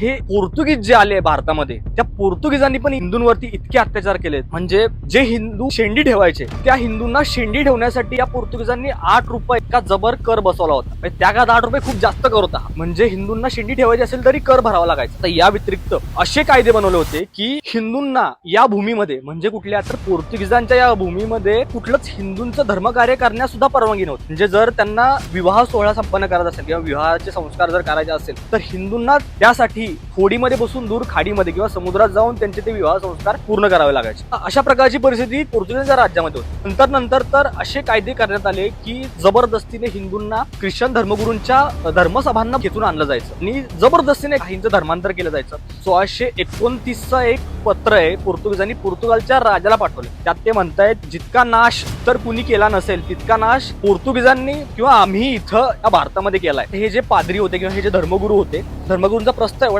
हे पोर्तुगीज जे आले भारतामध्ये त्या पोर्तुगीजांनी पण हिंदूंवरती इतके अत्याचार केलेत. म्हणजे जे हिंदू शेंडी ठेवायचे त्या हिंदूंना शेंडी ठेवण्यासाठी या पोर्तुगीजांनी आठ रुपये इतका जबर कर बसवला होता. म्हणजे त्या काळात आठ रुपये खूप जास्त कर होता. म्हणजे हिंदूंना शेंडी ठेवायची असेल तरी कर भरावा लागायचा. तर या व्यतिरिक्त असे कायदे बनवले होते की हिंदूंना या भूमीमध्ये म्हणजे कुठल्या तर पोर्तुगीजांच्या या भूमीमध्ये कुठलंच हिंदूंचं धर्मकार्य करण्यास सुद्धा परवानगी नव्हती. म्हणजे जर त्यांना विवाह सोहळा संपन्न करायचा असेल किंवा विवाहाचे संस्कार जर करायचे असेल तर हिंदूंना त्यासाठी होडीमध्ये बसून दूर खाडीमध्ये किंवा समुद्रात जाऊन त्यांचे ते विवाह संस्कार पूर्ण करावे लागायचे. अशा प्रकारची परिस्थिती पोर्तुगीज राज्यामध्ये होती. नंतर नंतर तर असे कायदे करण्यात आले की जबरदस्तीने हिंदूंना ख्रिश्चन धर्मगुरूंच्या धर्मसभांना खेचून आणलं जायचं. आणि जबरदस्तीने काहींचं धर्मांतर केलं जायचं. सोळाशे एकोणतीसचं एक पत्र आहे पोर्तुगीजांनी पोर्तुगालच्या राजाला पाठवले. त्यात ते म्हणतायत जितका नाश तर कुणी केला नसेल तितका नाश पोर्तुगीजांनी किंवा आम्ही इथं या भारतामध्ये केलाय. हे जे पादरी होते किंवा हे जे धर्मगुरू होते धर्मगुरूंचा प्रस्ताव एवढा